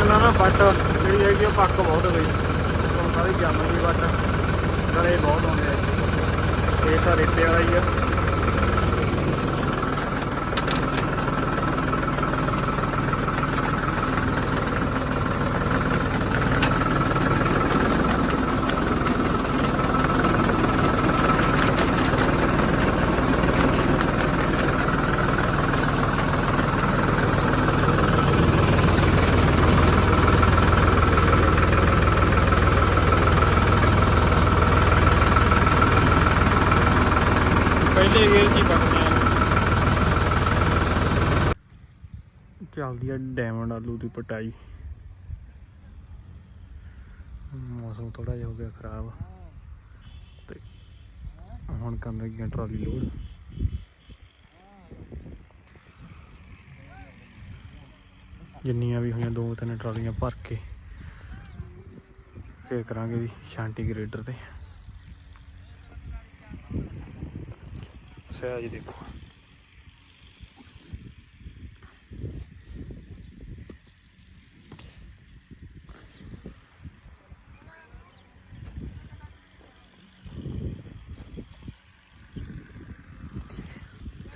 ਪੈਣ ਨਾਲ ਨਾ ਵੱਟ ਜਿਹੜੀ ਹੈਗੀ ਉਹ ਪੱਕ ਬਹੁਤ ਗਈ ਹੁਣ ਸਾਰੀ ਜੰਮ ਗਈ ਵੱਟ ਗਲੇ ਬਹੁਤ ਆਉਂਦੇ ਆ। ਇਹ ਤਾਂ ਰੇਤੇ ਵਾਲਾ ਹੀ ਆ। ਚੱਲਦੀ ਆ ਡਾਇਮੰਡ ਆਲੂ ਦੀ ਪਟਾਈ। ਮੌਸਮ ਥੋੜਾ ਜਿਹਾ ਹੋ ਗਿਆ ਖਰਾਬ। ਤੇ ਹੁਣ ਕਰਨ ਲੱਗੀ ਟਰਾਲੀ ਲੋਡ। ਜਿੰਨੀਆਂ ਵੀ ਹੋਈਆਂ ਦੋ ਤਿੰਨ ਟਰਾਲੀਆਂ ਭਰ ਕੇ ਫੇਰ ਕਰਾਂਗੇ ਵੀ ਸ਼ਾਂਟੀ ਗ੍ਰੇਡਰ ਤੇ। ਸਹਿਜ ਦੇਖੋ।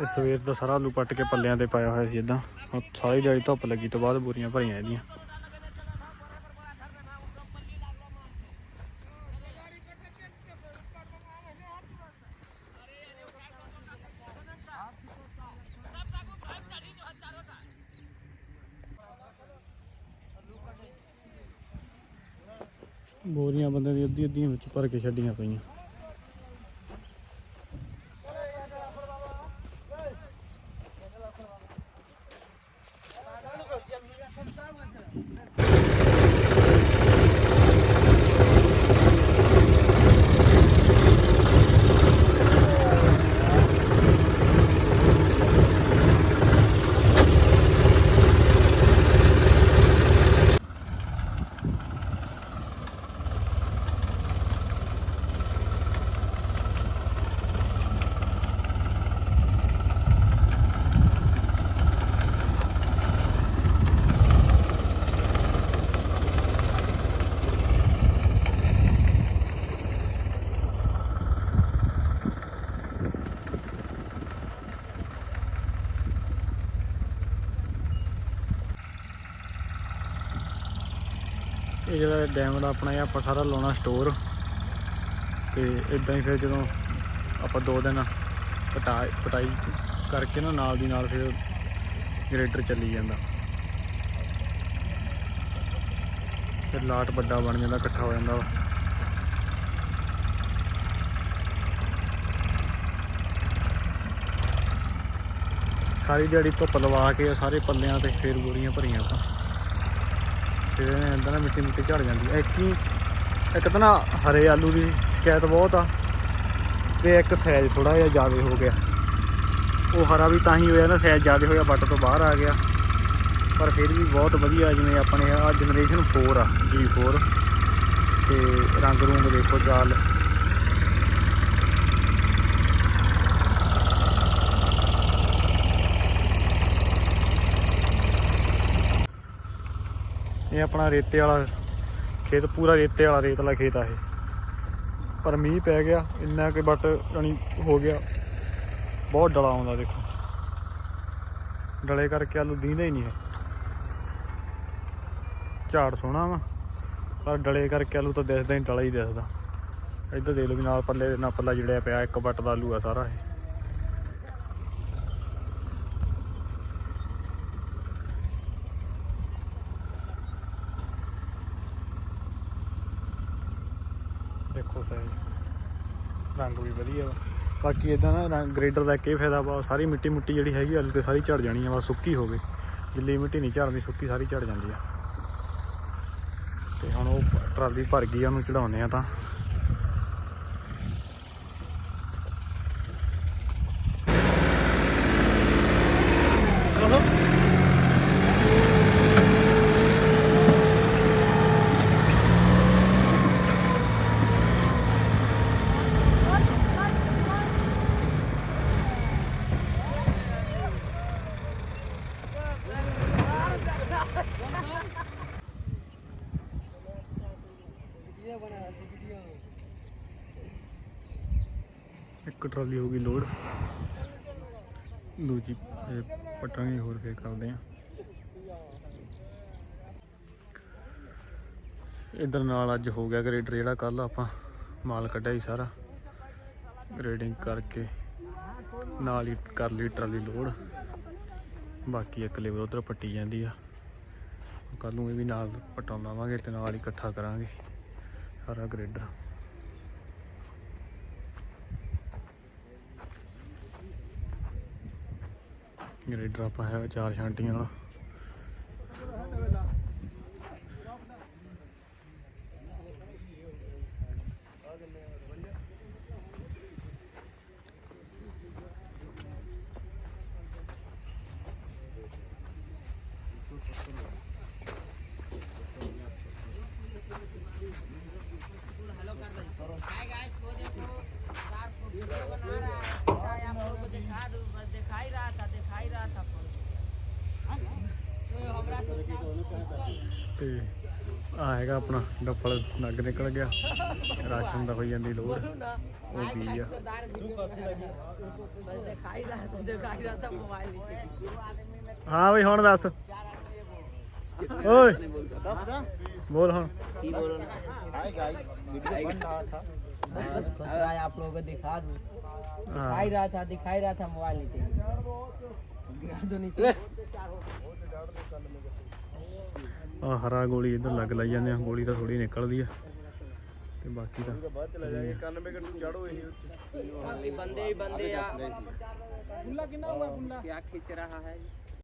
ਇਹ ਸਵੇਰ ਦਾ ਸਾਰਾ ਆਲੂ ਪੱਟ ਕੇ ਪੱਲਿਆਂ ਤੇ ਪਾਇਆ ਹੋਇਆ ਸੀ ਇਦਾਂ ਹੁਣ ਸਾਰੀ ਦਿਹਾੜੀ ਧੁੱਪ ਲੱਗੀ ਤੋਂ ਬਾਅਦ ਬੋਰੀਆਂ ਭਰੀਆਂ ਇਹਦੀਆਂ। ਬੋਰੀਆਂ ਬੰਦੇ ਦੀ ਅੱਧੀ ਅੱਧੀਆਂ ਵਿੱਚ ਭਰ ਕੇ ਛੱਡੀਆਂ ਪਈਆਂ। ਇਹ ਜਿਹੜਾ ਡੈਮ ਦਾ ਆਪਣਾ ਇਹ ਆਪਾਂ ਸਾਰਾ ਲਾਉਣਾ ਸਟੋਰ ਤੇ ਇਦਾਂ ਹੀ ਫਿਰ ਜਦੋਂ ਆਪਾਂ ਦੋ ਦਿਨ ਪਟਾ ਪਟਾਈ ਕਰਕੇ ਨਾ ਨਾਲ ਦੀ ਨਾਲ ਫਿਰ ਗ੍ਰੇਡਰ ਚੱਲੀ ਜਾਂਦਾ। ਫਿਰ ਲਾਟ ਵੱਡਾ ਬਣ ਜਾਂਦਾ, ਇਕੱਠਾ ਹੋ ਜਾਂਦਾ ਸਾਰੀ ਦਿਹਾੜੀ ਧੁੱਪ ਲਵਾ ਕੇ, ਸਾਰੇ ਪੱਲਿਆਂ ਤੇ ਫੇਰ ਬੋਰੀਆਂ ਭਰੀਆਂ ਆਪਾਂ। ਫਿਰ ਇਹਨੇ ਨਾ ਮਿੱਟੀ ਮਿੱਟੀ ਝੜ ਜਾਂਦੀ ਹੈ ਇੱਕ ਹੀ ਇੱਕ ਤਾਂ ਨਾ ਹਰੇ ਆਲੂ ਦੀ ਸ਼ਿਕਾਇਤ ਬਹੁਤ ਆ, ਤੇ ਇੱਕ ਸਾਈਜ਼ ਥੋੜਾ ਜਿਹਾ ਜ਼ਿਆਦਾ ਹੋ ਗਿਆ। ਉਹ ਹਰਾ ਵੀ ਤਾਂ ਹੀ ਹੋਇਆ ਨਾ ਸਾਈਜ਼ ਜ਼ਿਆਦਾ ਹੋਇਆ ਬੱਟ ਤੋਂ ਬਾਹਰ ਆ ਗਿਆ। ਪਰ ਫਿਰ ਵੀ ਬਹੁਤ ਵਧੀਆ ਜਿਵੇਂ ਆਪਣੇ ਆ ਜਨਰੇਸ਼ਨ 4 ਆ G4 ਤੇ ਰੰਗ ਰੂੰਗ ਦੇਖੋ ਚਾਲ। ਇਹ ਆਪਣਾ ਰੇਤੇ ਵਾਲਾ ਖੇਤ, ਪੂਰਾ ਰੇਤੇ ਵਾਲਾ ਰੇਤ ਵਾਲਾ ਖੇਤ ਆ ਇਹ। ਪਰ ਮੀਂਹ ਪੈ ਗਿਆ, ਇੰਨਾ ਕਿ ਬੱਟ ਜਾਣੀ ਹੋ ਗਿਆ। ਬਹੁਤ ਡਲਾ ਆਉਂਦਾ ਦੇਖੋ। ਡਲੇ ਕਰਕੇ ਆਲੂ ਦੀਂਦਾ ਹੀ ਨਹੀਂ ਹੈ। ਝਾੜ ਸੋਹਣਾ ਵਾ, ਪਰ ਡਲੇ ਕਰਕੇ ਆਲੂ ਤਾਂ ਦਿਸਦਾ ਹੀ ਡਲਾ ਹੀ ਦਿਸਦਾ। ਇੱਧਰ ਦੇਖ ਲਓ ਵੀ ਨਾਲ ਪੱਲੇ, ਨਾਲ ਪੱਲਾ ਜਿਹੜਾ ਪਿਆ, ਇੱਕ ਵੱਟ ਦਾ ਆਲੂ ਆ ਸਾਰਾ ਇਹ। ਦੇਖੋ ਸਹੀ। ਰੰਗ ਵੀ ਵਧੀਆ ਵਾ। ਬਾਕੀ ਇਦਾਂ ਨਾ ਰੰਗ ਗ੍ਰੇਡਰ ਦਾ ਇੱਕ ਇਹ ਫਾਇਦਾ ਵਾ, ਸਾਰੀ ਮਿੱਟੀ ਮੁੱਟੀ ਜਿਹੜੀ ਹੈਗੀ ਆਲੂ ਤੇ ਸਾਰੀ ਝੜ ਜਾਣੀ ਆ, ਬਸ ਸੁੱਕੀ ਹੋਵੇ ਗਿੱਲੀ ਮਿੱਟੀ ਨਹੀਂ ਝੜਦੀ ਸੁੱਕੀ ਸਾਰੀ ਝੜ ਜਾਂਦੀ ਆ। ਤੇ ਹੁਣ ਉਹ ਟਰਾਲੀ ਭਰ ਗਈ ਉਹਨੂੰ ਚੜਾਉਨੇ ਆ ਤਾਂ। ਇੱਕ ਟਰਾਲੀ ਹੋ ਗਈ ਲੋਡ। ਦੂਜੀ, ਇਹ ਪਟਾਂਗੇ ਹੋਰ ਫੇਰ ਕਰਦੇ ਆ ਇਧਰ ਨਾਲ ਅੱਜ ਹੋ ਗਿਆ ਗ੍ਰੇਡਰ ਜਿਹੜਾ ਕੱਲ ਆਪਾਂ ਮਾਲ ਕੱਢਿਆ ਸੀ ਸਾਰਾ। ਗ੍ਰੇਡਿੰਗ ਕਰਕੇ ਨਾਲ ਹੀ ਕਰ ਲਈ ਟਰਾਲੀ ਲੋਡ। ਬਾਕੀ ਇੱਕ ਲੇਬਰ ਉਧਰ ਪੱਟੀ ਜਾਂਦੀ ਆ। ਕੱਲ ਨੂੰ ਇਹ ਵੀ ਨਾਲ ਪਟਾਉਣ ਲਾਵਾਂਗੇ ਤੇ ਨਾਲ ਹੀ ਇਕੱਠਾ ਕਰਾਂਗੇ ਸਾਰਾ ਗ੍ਰੇਡਰ। ਗ੍ਰੇਡਰ ਆਪਾਂ ਹੈ ਚਾਰ ਛਾਂਟੀਆਂ ਵਾਲਾ हाय गाइस वो देखो चार वीडियो बना रहा है चाहे आप लोगों को दिखा दूं बस दिखा ही रहा था दिखा ही रहा था फोन तो हमरा सोचना ਤੇ ਆ ਹੈਗਾ ਆਪਣਾ ਡੱਫਲ ਨੱਗ ਨਿਕਲ ਗਿਆ ਰਾਸ਼ਨ ਦਾ ਹੋਈ ਜਾਂਦੀ ਲੋੜ ना वो हाय भी है। गाइस सरदार वीडियो बना रहा है बस दिखा ही रहा था दिखा ही रहा था मोबाइल नीचे ਹਾਂ ਬਈ ਹੁਣ ਦੱਸ ਓਏ ਬੋਲ ਹੁਣ की बोल हाय गाइस वीडियो बन रहा था सोच रहा है आप लोगों को दिखा दूं दिखा ਹਾਂ ही रहा था दिखा ही रहा था मोबाइल नीचे गिरा दो नीचे ਆ ਹਰਾ ਗੋਲੀ ਇਧਰ ਲੱਗ ਲਾਈ ਜਾਂਦੇ ਆ ਗੋਲੀ ਤਾਂ ਥੋੜੀ ਨਿਕਲਦੀ ਆ ਤੇ ਬਾਕੀ ਤਾਂ बाद चला जाएगा 91 का चढ़ो यही अभी बंदे ही बंदे या क्या खींच रहा है